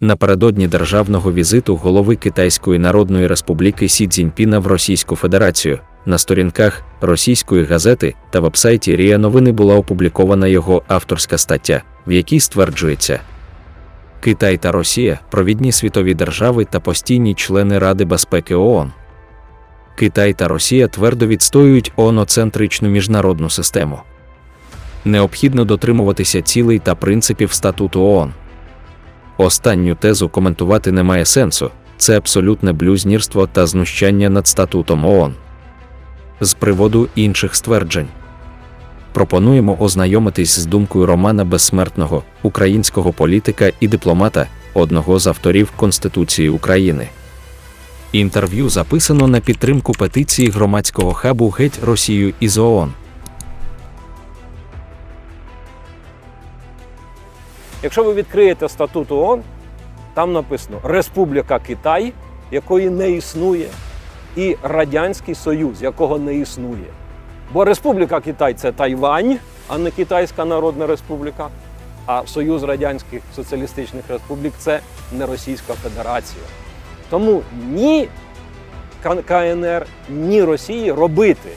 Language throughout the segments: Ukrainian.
Напередодні державного візиту голови Китайської Народної Республіки Сі Цзіньпіна в Російську Федерацію на сторінках російської газети та вебсайті Рія Новини була опублікована його авторська стаття, в якій стверджується. Китай та Росія провідні світові держави та постійні члени Ради безпеки ООН. Китай та Росія твердо відстоюють ооноцентричну міжнародну систему. Необхідно дотримуватися цілей та принципів статуту ООН. Останню тезу коментувати немає сенсу, це абсолютне блюзнірство та знущання над статутом ООН. З приводу інших стверджень пропонуємо ознайомитись з думкою Романа Безсмертного, українського політика і дипломата, одного з авторів Конституції України. Інтерв'ю записано на підтримку петиції громадського хабу Геть Росію із ООН. Якщо ви відкриєте статут ООН, там написано Республіка Китай, якої не існує, і Радянський Союз, якого не існує. Бо Республіка Китай це Тайвань, а не Китайська Народна Республіка. А Союз Радянських Соціалістичних Республік це не Російська Федерація. Тому ні КНР, ні Росії робити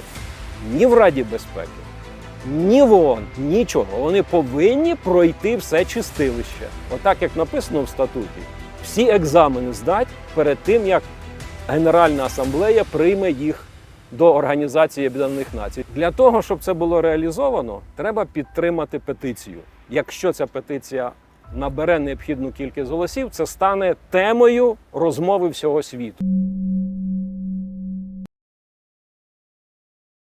ні в Раді безпеки, ні в ООН, нічого. Вони повинні пройти все чистилище. Отак, як написано в статуті, всі екзамени здати перед тим, як Генеральна асамблея прийме їх до Організації Об'єднаних Націй. Для того, щоб це було реалізовано, треба підтримати петицію. Якщо ця петиція набере необхідну кількість голосів, це стане темою розмови всього світу.